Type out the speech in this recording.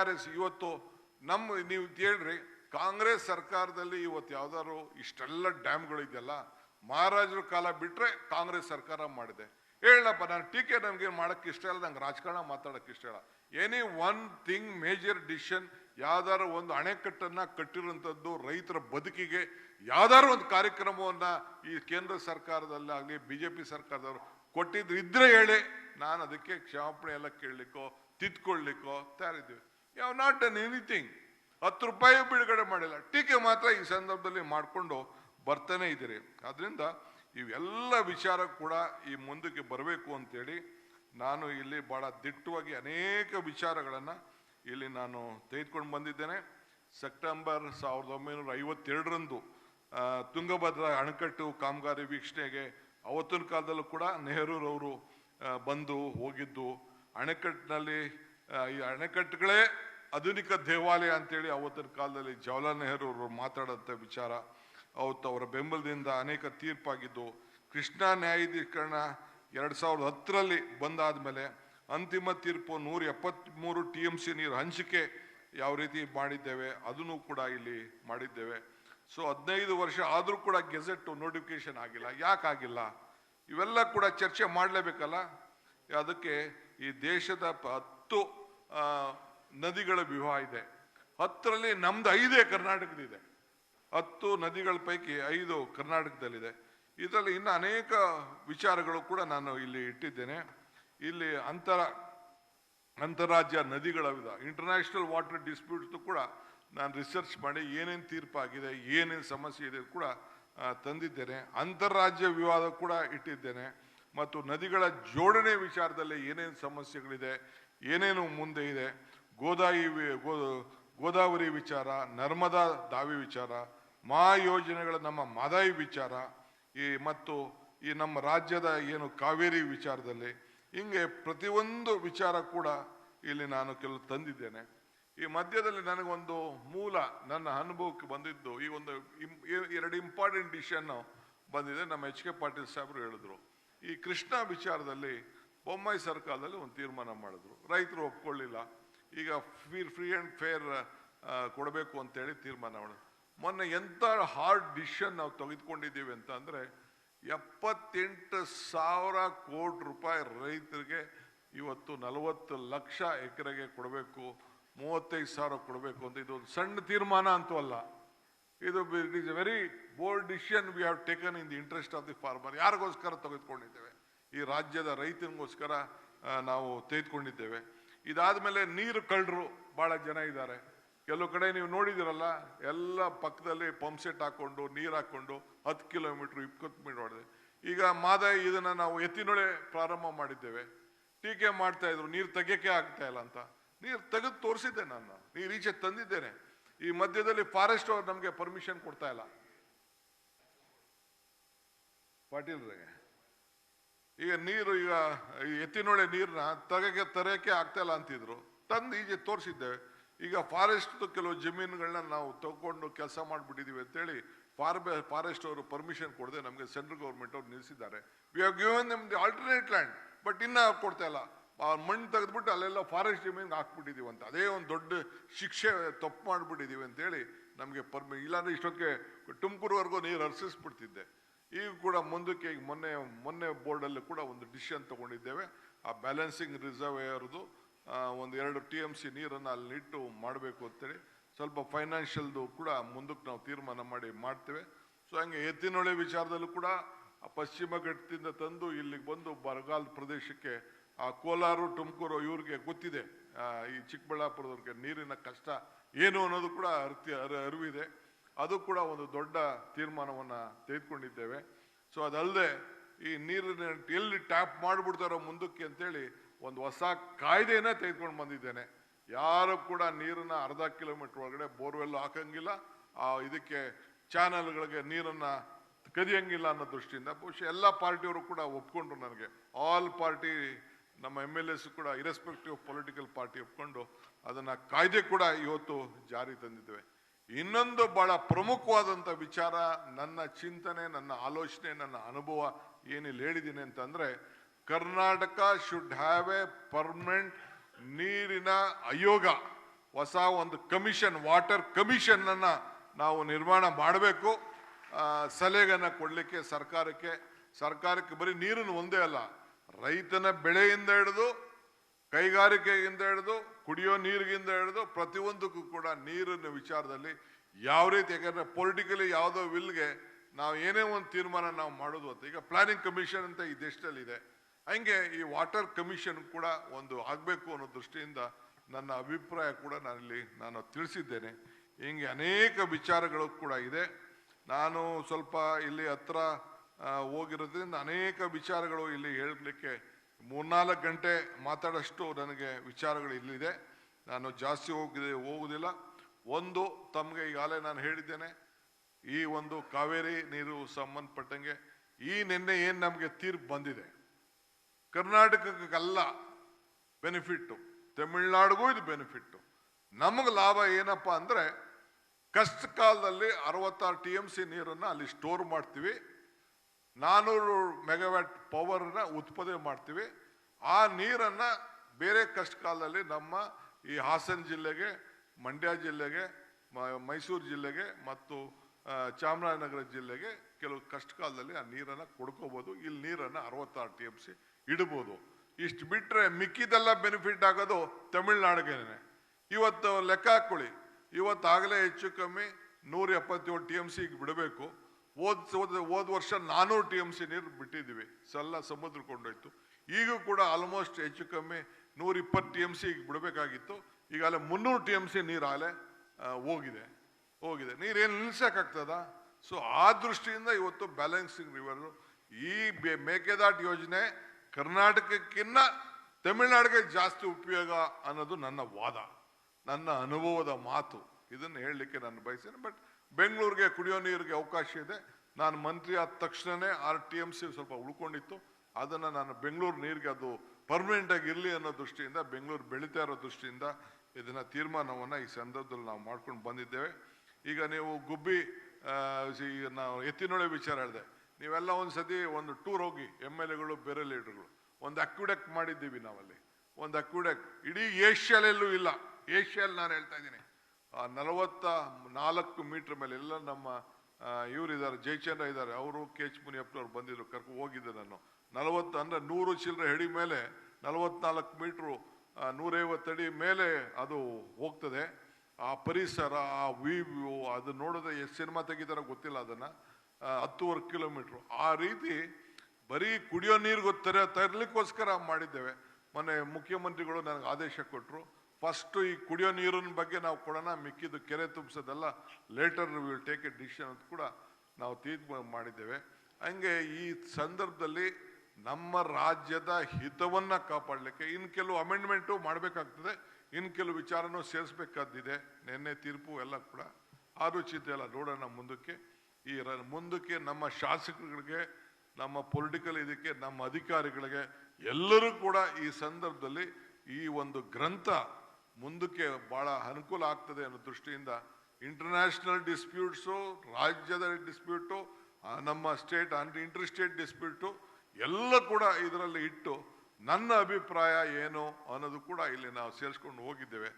R S ಇವತ್ತು ನಮ್ಮ, ನೀವು ಹೇಳ್ರಿ, ಕಾಂಗ್ರೆಸ್ ಸರ್ಕಾರದಲ್ಲಿ ಇವತ್ತು ಯಾವ್ದಾದ್ರು ಇಷ್ಟೆಲ್ಲ ಡ್ಯಾಮ್ಗಳು ಇದೆಯಲ್ಲ, ಮಹಾರಾಜರ ಕಾಲ ಬಿಟ್ರೆ ಕಾಂಗ್ರೆಸ್ ಸರ್ಕಾರ ಮಾಡಿದೆ. ಹೇಳಪ್ಪ, ನಾನು ಟೀಕೆ ನಮ್ಗೆ ಮಾಡಕ್ಕೆ ಇಷ್ಟ ಇಲ್ಲ, ನಂಗೆ ರಾಜಕಾರಣ ಮಾತಾಡಕ್ಕೆ ಇಷ್ಟ ಇಲ್ಲ. Any one thing major decision ಯಾವ್ದಾದ್ರು ಒಂದು ಅಣೆಕಟ್ಟನ್ನ ಕಟ್ಟಿರುವಂಥದ್ದು ರೈತರ ಬದುಕಿಗೆ ಯಾವ್ದಾದ್ರು ಒಂದು ಕಾರ್ಯಕ್ರಮವನ್ನ ಈ ಕೇಂದ್ರ ಸರ್ಕಾರದಲ್ಲಾಗಲಿ ಬಿ ಜೆ ಪಿ ಸರ್ಕಾರದವರು ಕೊಟ್ಟಿದ್ರು ಇದ್ರೆ ಹೇಳಿ, ನಾನು ಅದಕ್ಕೆ ಕ್ಷಮಾಪಣೆ ಎಲ್ಲ ಕೇಳಲಿಕ್ಕೋ ತಿದ್ಕೊಳ್ಳಿಕ್ಕೋ ತಯಾರಿದ್ದೀವಿ. ಯಾವ ನಾಟ್ ಅನ್ ಎನಿಥಿಂಗ್ ಹತ್ತು ರೂಪಾಯಿ ಬಿಡುಗಡೆ ಮಾಡಿಲ್ಲ. ಟೀಕೆ ಮಾತ್ರ ಈ ಸಂದರ್ಭದಲ್ಲಿ ಮಾಡಿಕೊಂಡು ಬರ್ತಾನೆ ಇದ್ದೀರಿ. ಆದ್ದರಿಂದ ಇವೆಲ್ಲ ವಿಚಾರ ಕೂಡ ಈ ಮುಂದಕ್ಕೆ ಬರಬೇಕು ಅಂತೇಳಿ ನಾನು ಇಲ್ಲಿ ಬಹಳ ದಿಟ್ಟವಾಗಿ ಅನೇಕ ವಿಚಾರಗಳನ್ನು ಇಲ್ಲಿ ನಾನು ತೆಗೆದುಕೊಂಡು ಬಂದಿದ್ದೇನೆ. ಸೆಪ್ಟೆಂಬರ್ ಸಾವಿರದ ಒಂಬೈನೂರ ಐವತ್ತೆರಡರಂದು ತುಂಗಭದ್ರಾ ಅಣೆಕಟ್ಟು ಕಾಮಗಾರಿ ವೀಕ್ಷಣೆಗೆ ಅವತ್ತಿನ ಕಾಲದಲ್ಲೂ ಕೂಡ ನೆಹರೂರವರು ಬಂದು ಹೋಗಿದ್ದು. ಅಣೆಕಟ್ಟಿನಲ್ಲಿ ಈ ಅಣೆಕಟ್ಟುಗಳೇ ಆಧುನಿಕ ದೇವಾಲಯ ಅಂತೇಳಿ ಅವತ್ತಿನ ಕಾಲದಲ್ಲಿ ಜವಾಹರ್ಲಾಲ್ ನೆಹರು ಅವರು ಮಾತಾಡೋಂಥ ವಿಚಾರ. ಅವತ್ತು ಅವರ ಬೆಂಬಲದಿಂದ ಅನೇಕ ತೀರ್ಪಾಗಿದ್ದು, ಕೃಷ್ಣಾ ನ್ಯಾಯಾಧೀಕರಣ ಎರಡು ಸಾವಿರದ ಹತ್ತರಲ್ಲಿ ಬಂದಾದ ಮೇಲೆ ಅಂತಿಮ ತೀರ್ಪು ನೂರ ಎಪ್ಪತ್ತ್ಮೂರು ಟಿ ಎಂ ಸಿ ನೀರು ಹಂಚಿಕೆ ಯಾವ ರೀತಿ ಮಾಡಿದ್ದೇವೆ ಅದನ್ನು ಕೂಡ ಇಲ್ಲಿ ಮಾಡಿದ್ದೇವೆ. ಸೊ, ಹದಿನೈದು ವರ್ಷ ಆದರೂ ಕೂಡ ಗೆಜೆಟ್ಟು ನೋಟಿಫಿಕೇಶನ್ ಆಗಿಲ್ಲ. ಯಾಕಾಗಿಲ್ಲ ಇವೆಲ್ಲ ಕೂಡ ಚರ್ಚೆ ಮಾಡಲೇಬೇಕಲ್ಲ? ಅದಕ್ಕೆ ಈ ದೇಶದ ಪ- ಹತ್ತು ನದಿಗಳ ವಿವಾಹ ಇದೆ. ಹತ್ತರಲ್ಲಿ ನಮ್ದು ಐದೇ ಕರ್ನಾಟಕದಿದೆ. ಹತ್ತು ನದಿಗಳ ಪೈಕಿ ಐದು ಕರ್ನಾಟಕದಲ್ಲಿದೆ. ಇದರಲ್ಲಿ ಇನ್ನು ಅನೇಕ ವಿಚಾರಗಳು ಕೂಡ ನಾನು ಇಲ್ಲಿ ಇಟ್ಟಿದ್ದೇನೆ. ಇಲ್ಲಿ ಅಂತರ, ಅಂತಾರಾಜ್ಯ ನದಿಗಳ ವಿಧ ಇಂಟರ್ನ್ಯಾಷನಲ್ ವಾಟರ್ ಡಿಸ್ಪ್ಯೂಟ್ಸ್ ಕೂಡ ನಾನು ರಿಸರ್ಚ್ ಮಾಡಿ ಏನೇನು ತೀರ್ಪಾಗಿದೆ, ಏನೇನು ಸಮಸ್ಯೆ ಇದೆ ಕೂಡ ತಂದಿದ್ದೇನೆ. ಅಂತಾರಾಜ್ಯ ವಿವಾದ ಕೂಡ ಇಟ್ಟಿದ್ದೇನೆ. ಮತ್ತು ನದಿಗಳ ಜೋಡಣೆ ವಿಚಾರದಲ್ಲಿ ಏನೇನು ಸಮಸ್ಯೆಗಳಿದೆ, ಏನೇನು ಮುಂದೆ ಇದೆ, ಗೋದಾಯಿ ಗೋದಾವರಿ ವಿಚಾರ, ನರ್ಮದಾ ದಾವಿ ವಿಚಾರ, ಮಾ ಯೋಜನೆಗಳ ನಮ್ಮ ಮಾದಾಯಿ ವಿಚಾರ, ಈ ಮತ್ತು ಈ ನಮ್ಮ ರಾಜ್ಯದ ಏನು ಕಾವೇರಿ ವಿಚಾರದಲ್ಲಿ ಹಿಂಗೆ ಪ್ರತಿಯೊಂದು ವಿಚಾರ ಕೂಡ ಇಲ್ಲಿ ನಾನು ಕೆಲವು ತಂದಿದ್ದೇನೆ. ಈ ಮಧ್ಯದಲ್ಲಿ ನನಗೊಂದು ಮೂಲ, ನನ್ನ ಅನುಭವಕ್ಕೆ ಬಂದಿದ್ದು ಈ ಒಂದು ಎರಡು ಇಂಪಾರ್ಟೆಂಟ್ ಡಿಶನ್ನು ಬಂದಿದೆ. ನಮ್ಮ ಎಚ್ ಕೆ ಪಾಟೀಲ್ ಸಾಹೇಬರು ಹೇಳಿದ್ರು. ಈ ಕೃಷ್ಣ ವಿಚಾರದಲ್ಲಿ ಬೊಮ್ಮಾಯಿ ಸರ್ಕಾರದಲ್ಲಿ ಒಂದು ತೀರ್ಮಾನ ಮಾಡಿದ್ರು. ರೈತರು ಒಪ್ಕೊಳ್ಳಿಲ್ಲ. ಈಗ ಫ್ರೀ ಫ್ರೀ ಆ್ಯಂಡ್ ಫೇರ್ ಕೊಡಬೇಕು ಅಂತೇಳಿ ತೀರ್ಮಾನ ಮಾಡಿದ್ರು. ಮೊನ್ನೆ ಎಂಥ ಹಾರ್ಡ್ ಡಿಶನ್ ನಾವು ತೆಗೆದುಕೊಂಡಿದ್ದೀವಿ ಅಂತ ಅಂದರೆ ಎಪ್ಪತ್ತೆಂಟು ಸಾವಿರ ಕೋಟಿ ರೂಪಾಯಿ ರೈತರಿಗೆ ಇವತ್ತು ನಲವತ್ತು ಲಕ್ಷ ಎಕರೆಗೆ ಕೊಡಬೇಕು, ಮೂವತ್ತೈದು ಸಾವಿರ ಕೊಡಬೇಕು ಅಂತ ಇದು ಒಂದು ಸಣ್ಣ ತೀರ್ಮಾನ ಅಂತೂ ಅಲ್ಲ. ಇದು it is very bold decision we have taken in the interest of the farmer ಯಾರಿಗೋಸ್ಕರ ತೆಗೆದುಕೊಂಡಿದ್ದೇವೆ? ಈ ರಾಜ್ಯದ ರೈತನಿಗೋಸ್ಕರ ನಾವು ತೆಗೆದುಕೊಂಡಿದ್ದೇವೆ. ಇದಾದಮೇಲೆ ನೀರು ಕಳ್ಳರು ಬಹಳ ಜನ ಇದ್ದಾರೆ. ಕೆಲವು ಕಡೆ ನೀವು ನೋಡಿದಿರಲ್ಲ, ಎಲ್ಲ ಪಕ್ಕದಲ್ಲಿ ಪಂಪ್ ಸೆಟ್ ಹಾಕೊಂಡು, ನೀರು ಹಾಕೊಂಡು ಹತ್ತು ಕಿಲೋಮೀಟ್ರ್, ಇಪ್ಪತ್ತು ಮೀಟರ್ ಹೊಡೆದೆ. ಈಗ ಮಾದ ಇದನ್ನು ನಾವು ಎತ್ತಿನೊಳೆ ಪ್ರಾರಂಭ ಮಾಡಿದ್ದೇವೆ. ಟೀಕೆ ಮಾಡ್ತಾ ಇದ್ರು, ನೀರು ತೆಗಿಯೋಕ್ಕೆ ಆಗ್ತಾ ಇಲ್ಲ ಅಂತ. ನೀರು ತೆಗೆದು ತೋರಿಸಿದ್ದೆ ನಾನು. ನೀರು ಈಚೆ ತಂದಿದ್ದೇನೆ. ಈ ಮಧ್ಯದಲ್ಲಿ ಫಾರೆಸ್ಟ್ ಅವ್ರು ನಮಗೆ ಪರ್ಮಿಷನ್ ಕೊಡ್ತಾ ಇಲ್ಲ. ಪಾಟೀಲ್ರಿಗೆ ಈಗ ನೀರು, ಈಗ ಎತ್ತಿನೊಳೆ ನೀರನ್ನ ತಗಕ್ಕೆ ತರಕ್ಕೆ ಆಗ್ತಾ ಇಲ್ಲ ಅಂತಿದ್ರು. ತಂದು ಈಜೆ ತೋರಿಸಿದ್ದೇವೆ. ಈಗ ಫಾರೆಸ್ಟ್ ಕೆಲವು ಜಮೀನುಗಳನ್ನ ನಾವು ತಗೊಂಡು ಕೆಲಸ ಮಾಡಿಬಿಟ್ಟಿದ್ದೀವಿ ಅಂತೇಳಿ ಫಾರ್ ಫಾರೆಸ್ಟ್ ಅವರು ಪರ್ಮಿಷನ್ ಕೊಡದೆ ನಮಗೆ ಸೆಂಟ್ರಲ್ ಗೌರ್ಮೆಂಟ್ ಅವ್ರು ನಿಲ್ಲಿಸಿದ್ದಾರೆ ವಿ ಹ್ಯಾವ್ ಗಿವನ್ ನಿಮ್ದು ಆಲ್ಟರ್ನೇಟ್ ಲ್ಯಾಂಡ್ ಬಟ್ ಇನ್ನ ಕೊಡ್ತಾ ಇಲ್ಲ. ಆ ಮಣ್ಣು ತೆಗೆದ್ಬಿಟ್ಟು ಅಲ್ಲೆಲ್ಲ ಫಾರೆಸ್ಟ್ ಜಮೀನಿಗೆ ಹಾಕ್ಬಿಟ್ಟಿದೀವಿ ಅಂತ. ಅದೇ ಒಂದು ದೊಡ್ಡ ಶಿಕ್ಷೆ, ತಪ್ಪು ಮಾಡಿಬಿಟ್ಟಿದ್ದೀವಿ ಅಂತೇಳಿ ನಮಗೆ ಪರ್ಮಿ ಇಲ್ಲಾಂದ್ರೆ ಇಷ್ಟೊತ್ತಿಗೆ ತುಮಕೂರುವರೆಗೂ ನೀರು ಹರಿಸಿಸ್ಬಿಡ್ತಿದ್ದೆ. ಈಗ ಕೂಡ ಮುಂದಕ್ಕೆ ಈಗ ಮೊನ್ನೆ ಮೊನ್ನೆ ಬೋರ್ಡಲ್ಲಿ ಕೂಡ ಒಂದು ಡಿಸಿಷನ್ ತಗೊಂಡಿದ್ದೇವೆ. ಆ ಬ್ಯಾಲೆನ್ಸಿಂಗ್ ರಿಸರ್ವೇಯರ್ದು ಒಂದು ಎರಡು ಟಿ ಎಂ ಸಿ ನೀರನ್ನು ಅಲ್ಲಿ ಇಟ್ಟು ಮಾಡಬೇಕು ಅಂತೇಳಿ. ಸ್ವಲ್ಪ ಫೈನಾನ್ಷಿಯಲ್ದು ಕೂಡ ಮುಂದಕ್ಕೆ ನಾವು ತೀರ್ಮಾನ ಮಾಡಿ ಮಾಡ್ತೇವೆ. ಸೊ ಹಂಗೆ ಎತ್ತಿನೊಳೆ ವಿಚಾರದಲ್ಲೂ ಕೂಡ ಪಶ್ಚಿಮ ಘಟ್ಟದಿಂದ ತಂದು ಇಲ್ಲಿಗೆ ಬಂದು ಬರಗಾಲ ಪ್ರದೇಶಕ್ಕೆ ಆ ಕೋಲಾರು, ತುಮಕೂರು ಇವ್ರಿಗೆ ಗೊತ್ತಿದೆ. ಈ ಚಿಕ್ಕಬಳ್ಳಾಪುರದವ್ರಿಗೆ ನೀರಿನ ಕಷ್ಟ ಏನು ಅನ್ನೋದು ಕೂಡ ಅರ್ತಿ ಅರ- ಅರಿವಿದೆ. ಅದು ಕೂಡ ಒಂದು ದೊಡ್ಡ ತೀರ್ಮಾನವನ್ನು ತೆಗೆದುಕೊಂಡಿದ್ದೇವೆ. ಸೊ ಅದಲ್ಲದೆ ಈ ನೀರಿನ ಎಲ್ಲಿ ಟ್ಯಾಪ್ ಮಾಡಿಬಿಡ್ತಾರೋ ಮುಂದಕ್ಕೆ ಅಂತೇಳಿ ಒಂದು ಹೊಸ ಕಾಯ್ದೆನ ತೆಗೆದುಕೊಂಡು ಬಂದಿದ್ದೇನೆ. ಯಾರು ಕೂಡ ನೀರನ್ನ ಅರ್ಧ ಕಿಲೋಮೀಟರ್ ಒಳಗಡೆ ಬೋರ್ವೆಲ್ ಹಾಕಂಗಿಲ್ಲ. ಆ, ಇದಕ್ಕೆ ಚಾನಲ್ಗಳಿಗೆ ನೀರನ್ನ ಕದಿಯಂಗಿಲ್ಲ ಅನ್ನೋ ದೃಷ್ಟಿಯಿಂದ ಬಹುಶಃ ಎಲ್ಲ ಪಾರ್ಟಿಯವರು ಕೂಡ ಒಪ್ಕೊಂಡ್ರು ನನಗೆ. ಆಲ್ ಪಾರ್ಟಿ ನಮ್ಮ ಎಂ ಎಲ್ ಎಸ್ ಕೂಡ ಇರೆಸ್ಪೆಕ್ಟಿವ್ ಪೊಲಿಟಿಕಲ್ ಪಾರ್ಟಿ ಒಪ್ಕೊಂಡು ಅದನ್ನ ಕಾಯ್ದೆ ಕೂಡ ಇವತ್ತು ಜಾರಿ ತಂದಿದ್ದೇವೆ. ಇನ್ನೊಂದು ಬಹಳ ಪ್ರಮುಖವಾದಂಥ ವಿಚಾರ, ನನ್ನ ಚಿಂತನೆ, ನನ್ನ ಆಲೋಚನೆ, ನನ್ನ ಅನುಭವ ಏನಿಲ್ಲಿ ಹೇಳಿದ್ದೀನಿ ಅಂತಂದ್ರೆ, Karnataka should have a permanent ನೀರಿನ ಆಯೋಗ, ಹೊಸ ಒಂದು ಕಮಿಷನ್ ವಾಟರ್ ಕಮಿಷನ್ ಅನ್ನ ನಾವು ನಿರ್ಮಾಣ ಮಾಡಬೇಕು. ಸಲಹೆಗನ್ನ ಕೊಡಲಿಕ್ಕೆ ಸರ್ಕಾರಕ್ಕೆ ಸರ್ಕಾರಕ್ಕೆ ಬರೀ ನೀರನ್ನು ಒಂದೇ ಅಲ್ಲ ರೈತನ ಬೆಳೆಯಿಂದ ಹಿಡಿದು, ಕೈಗಾರಿಕೆಯಿಂದ ಹಿಡಿದು, ಕುಡಿಯೋ ನೀರಿಗಿಂದ ಹಿಡಿದು, ಪ್ರತಿಯೊಂದಕ್ಕೂ ಕೂಡ ನೀರಿನ ವಿಚಾರದಲ್ಲಿ ಯಾವ ರೀತಿ, ಯಾಕಂದ್ರೆ ಪೊಲಿಟಿಕಲಿ ಯಾವುದೋ ವಿಲ್ಗೆ ನಾವು ಏನೇ ಒಂದು ತೀರ್ಮಾನ ನಾವು ಮಾಡೋದು ಅಂತ. ಈಗ ಪ್ಲಾನಿಂಗ್ ಕಮಿಷನ್ ಅಂತ ಈ ದೇಶದಲ್ಲಿ ಇದೆ. ಹಂಗೆ ಈ ವಾಟರ್ ಕಮಿಷನ್ ಕೂಡ ಒಂದು ಆಗಬೇಕು ಅನ್ನೋ ದೃಷ್ಟಿಯಿಂದ ನನ್ನ ಅಭಿಪ್ರಾಯ ಕೂಡ ನಾನಿಲ್ಲಿ ನಾನು ತಿಳಿಸಿದ್ದೇನೆ. ಹಿಂಗೆ ಅನೇಕ ವಿಚಾರಗಳು ಕೂಡ ಇದೆ. ನಾನು ಸ್ವಲ್ಪ ಇಲ್ಲಿ ಹತ್ರ ಹೋಗಿರೋದ್ರಿಂದ ಅನೇಕ ವಿಚಾರಗಳು ಇಲ್ಲಿ ಹೇಳಲಿಕ್ಕೆ ಮೂರ್ನಾಲ್ಕು ಗಂಟೆ ಮಾತಾಡೋಷ್ಟು ನನಗೆ ವಿಚಾರಗಳು ಇಲ್ಲಿದೆ. ನಾನು ಜಾಸ್ತಿ ಹೋಗಿದೆ ಹೋಗುವುದಿಲ್ಲ ಒಂದು ತಮಗೆ ಈಗಾಗಲೇ ನಾನು ಹೇಳಿದ್ದೇನೆ, ಈ ಒಂದು ಕಾವೇರಿ ನೀರು ಸಂಬಂಧಪಟ್ಟಂಗೆ ಈ ನಿನ್ನೆ ಏನು ನಮಗೆ ತೀರ್ಪು ಬಂದಿದೆ. ಕರ್ನಾಟಕಕ್ಕಲ್ಲ ಬೆನಿಫಿಟ್ಟು ತಮಿಳ್ನಾಡಿಗೂ ಇದು ಬೆನಿಫಿಟ್ಟು ನಮಗೆ ಲಾಭ ಏನಪ್ಪ ಅಂದರೆ ಕಷ್ಟ ಕಾಲದಲ್ಲಿ ಅರವತ್ತಾರು ಟಿ ಎಂ ಸಿ ನೀರನ್ನು ಅಲ್ಲಿ ಸ್ಟೋರ್ ಮಾಡ್ತೀವಿ. ನಾನೂರು ಮೆಗಾವ್ಯಾಟ್ ಪವರ್ನ ಉತ್ಪಾದನೆ ಮಾಡ್ತೀವಿ. ಆ ನೀರನ್ನು ಬೇರೆ ಕಷ್ಟ ಕಾಲದಲ್ಲಿ ನಮ್ಮ ಈ ಹಾಸನ ಜಿಲ್ಲೆಗೆ, ಮಂಡ್ಯ ಜಿಲ್ಲೆಗೆ ಮೈಸೂರು ಜಿಲ್ಲೆಗೆ ಮತ್ತು ಚಾಮರಾಜನಗರ ಜಿಲ್ಲೆಗೆ ಕೆಲವು ಕಷ್ಟ ಕಾಲದಲ್ಲಿ ಆ ನೀರನ್ನು ಕೊಡ್ಕೋಬೋದು. ಇಲ್ಲಿ ನೀರನ್ನು ಅರವತ್ತಾರು ಟಿ ಎಂ ಸಿ ಇಡ್ಬೋದು. ಇಷ್ಟು ಬಿಟ್ಟರೆ ಮಿಕ್ಕಿದೆಲ್ಲ ಬೆನಿಫಿಟ್ ಆಗೋದು ತಮಿಳ್ನಾಡಿಗೆನೆ. ಇವತ್ತು ಲೆಕ್ಕ ಹಾಕೊಳ್ಳಿ ಇವತ್ತಾಗಲೇ ಹೆಚ್ಚು ಕಮ್ಮಿ ನೂರ ಎಪ್ಪತ್ತೇಳು ಟಿ ಎಂ ಸಿಗೆ ಬಿಡಬೇಕು. ಹೋದ್ ಹೋದ ವರ್ಷ ನಾನ್ನೂರು ಟಿ ಎಂ ಸಿ ನೀರು ಬಿಟ್ಟಿದ್ದೀವಿ. ಸಲ್ಲ ಸಮುದ್ರ ಕೊಂಡೋಯ್ತು. ಈಗ ಕೂಡ ಆಲ್ಮೋಸ್ಟ್ ಹೆಚ್ಚು ಕಮ್ಮಿ ನೂರ ಇಪ್ಪತ್ತು ಟಿ ಎಂ ಸಿ ಬಿಡಬೇಕಾಗಿತ್ತು. ಈಗಾಗಲೇ ಮುನ್ನೂರು ಟಿ ಎಂ ಸಿ ನೀರು ಆಗಲೇ ಹೋಗಿದೆ. ಹೋಗಿದೆ. ನೀರೇನು ನಿಲ್ಸಕ್ಕಾಗ್ತದ ಸೊ ಆ ದೃಷ್ಟಿಯಿಂದ ಇವತ್ತು ಬ್ಯಾಲೆನ್ಸಿಂಗ್ ರಿವರ್ ಈ ಮೇಕೆದಾಟ್ ಯೋಜನೆ ಕರ್ನಾಟಕಕ್ಕಿನ್ನ ತಮಿಳುನಾಡಿಗೆ ಜಾಸ್ತಿ ಉಪಯೋಗ ಅನ್ನೋದು ನನ್ನ ವಾದ. ನನ್ನ ಅನುಭವದ ಮಾತು. ಇದನ್ನು ಹೇಳಲಿಕ್ಕೆ ನಾನು ಬಯಸ್ತೇನೆ ಬಟ್ ಬೆಂಗಳೂರಿಗೆ ಕುಡಿಯೋ ನೀರಿಗೆ ಅವಕಾಶ ಇದೆ. ನಾನು ಮಂತ್ರಿ ಆದ ತಕ್ಷಣವೇ ಆರ್ ಟಿ ಎಂ ಸಿ ಸ್ವಲ್ಪ ಉಳ್ಕೊಂಡಿತ್ತು. ಅದನ್ನು ನಾನು ಬೆಂಗಳೂರು ನೀರಿಗೆ ಅದು ಪರ್ಮನೆಂಟ್ ಆಗಿ ಇರಲಿ ಅನ್ನೋ ದೃಷ್ಟಿಯಿಂದ, ಬೆಂಗಳೂರು ಬೆಳೀತಾ ಇರೋ ದೃಷ್ಟಿಯಿಂದ ಇದನ್ನು ತೀರ್ಮಾನವನ್ನು ಈ ಸಂದರ್ಭದಲ್ಲಿ ನಾವು ಮಾಡ್ಕೊಂಡು ಬಂದಿದ್ದೇವೆ. ಈಗ ನೀವು ಗುಬ್ಬಿ ನಾವು ಎತ್ತಿನೊಳೆ ವಿಚಾರ ಹೇಳಿದೆ. ನೀವೆಲ್ಲ ಒಂದು ಸತಿ ಒಂದು ಟೂರ್ ಹೋಗಿ, ಎಂ ಎಲ್ ಎಗಳು, ಬೇರೆ ಲೀಡರ್ಗಳು, ಒಂದು ಅಕ್ವಿಡೆಕ್ ಮಾಡಿದ್ದೀವಿ ನಾವಲ್ಲಿ. ಒಂದು ಅಕ್ವಿಡೆಕ್ ಇಡೀ ಏಷ್ಯಾಲೆಲ್ಲೂ ಇಲ್ಲ. ಏಷ್ಯಾಲ್ ನಾನು ಹೇಳ್ತಾ ಇದ್ದೀನಿ. ನಲವತ್ತ ನಾಲ್ಕು ಮೀಟರ್ ಮೇಲೆ ಎಲ್ಲ ನಮ್ಮ ಇವರಿದ್ದಾರೆ ಜಯಚಂದ್ರ ಇದ್ದಾರೆ. ಅವರು ಕೆ ಎಚ್ ಮುನಿಯಪ್ಪನವ್ರು ಬಂದಿದ್ರು ಕರ್ಕೊ ಹೋಗಿದ್ದೆ ನಾನು. ನಲವತ್ತು ಅಂದ್ರೆ ನೂರು ಚಿಲ್ಲರೆ ಹೆಡಿ ಮೇಲೆ ನಲವತ್ನಾಲ್ಕು ಮೀಟ್ರು ಅಡಿ ಮೇಲೆ ಅದು ಹೋಗ್ತದೆ. ಆ ಪರಿಸರ ಆ ವ್ಯೂ ಅದು ನೋಡಿದ್ರೆ ಎಷ್ಟು ಸಿನಿಮಾ ತೆಗಿತಾರೋ ಗೊತ್ತಿಲ್ಲ ಅದನ್ನ. ಆ, ಹತ್ತುವರೆ ಕಿಲೋಮೀಟ್ರು. ಆ ರೀತಿ ಬರೀ ಕುಡಿಯೋ ನೀರು ಗೊತ್ತರ ತರಲಿಕ್ಕೋಸ್ಕರ ಮಾಡಿದ್ದೇವೆ. ಮೊನ್ನೆ ಮುಖ್ಯಮಂತ್ರಿಗಳು ನನಗೆ ಆದೇಶ ಕೊಟ್ಟರು ಫಸ್ಟ್ ಈ ಕುಡಿಯೋ ನೀರಿನ ಬಗ್ಗೆ ನಾವು ಕೊಡೋಣ, ಮಿಕ್ಕಿದ್ದು ಕೆರೆ ತುಂಬಿಸೋದೆಲ್ಲ later will take a decision ಅಂತ ಕೂಡ ನಾವು ತೀರ್ಮಾನ ಮಾಡಿದ್ದೇವೆ. ಹಂಗೆ ಈ ಸಂದರ್ಭದಲ್ಲಿ ನಮ್ಮ ರಾಜ್ಯದ ಹಿತವನ್ನ ಕಾಪಾಡಲಿಕ್ಕೆ ಇನ್ನು ಕೆಲವು ಅಮೆಂಡ್ಮೆಂಟು ಮಾಡಬೇಕಾಗ್ತದೆ ಇನ್ನು ಕೆಲವು ವಿಚಾರನೂ ಸೇರಿಸ್ಬೇಕಾದಿದೆ ನಿನ್ನೆ ತೀರ್ಪು ಎಲ್ಲ ಕೂಡ. ಆಲೋಚಿತ ಎಲ್ಲ ನೋಡೋಣ ಮುಂದಕ್ಕೆ. ಈ ಮುಂದಕ್ಕೆ ನಮ್ಮ ಶಾಸಕರಿಗೆ ನಮ್ಮ ಪೊಲಿಟಿಕಲ್ ಇದಕ್ಕೆ, ನಮ್ಮ ಅಧಿಕಾರಿಗಳಿಗೆ ಎಲ್ಲರೂ ಕೂಡ ಈ ಸಂದರ್ಭದಲ್ಲಿ ಈ ಒಂದು ಗ್ರಂಥ ಮುಂದಕ್ಕೆ ಬಹಳ ಅನುಕೂಲ ಆಗ್ತದೆ ಅನ್ನೋ ದೃಷ್ಟಿಯಿಂದ ಇಂಟರ್ನ್ಯಾಷನಲ್ ಡಿಸ್ಪ್ಯೂಟ್ಸು ರಾಜ್ಯದ ಡಿಸ್ಪ್ಯೂಟು ನಮ್ಮ state and inter state dispute ಎಲ್ಲ ಕೂಡ ಇದರಲ್ಲಿ ಇಟ್ಟು ನನ್ನ ಅಭಿಪ್ರಾಯ ಏನು ಅನ್ನೋದು ಕೂಡ ಇಲ್ಲಿ ನಾವು ಸೇರಿಸ್ಕೊಂಡು ಹೋಗಿದ್ದೇವೆ.